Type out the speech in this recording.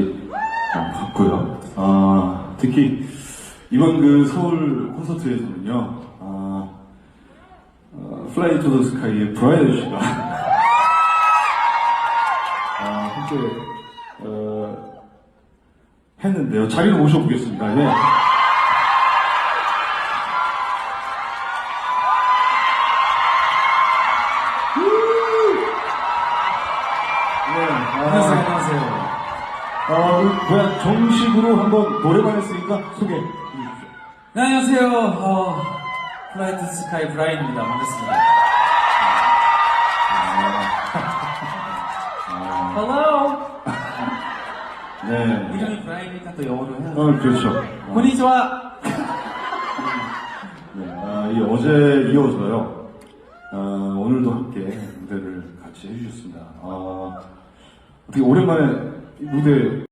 어, 같고요. 아, 특히 이번 그 서울 콘서트에서는요, 아, 어, 플라이 투 더 스카이의 브라이언 씨가 아, 함께 어, 했는데요. 자리를 모셔보겠습니다. 예. 네, 아, 안녕하세요, 안녕하세요. 아, 그, 뭐야, 정식으로 한번 노래만 했으니까 소개 해 주십시오. 네, 안녕하세요. 어, 플라이트 스카이 브라인입니다. 반갑습니다. 아, Hello. 네. 이름이 브라인이니까 또 영어로 해야 어, 그렇죠. 어, 분위기 좋아. 네, 아, 이 어제 이어서요. 아, 오늘도 함께 무대를 같이 해주셨습니다. 아, 어떻게 오랜만에 이 무대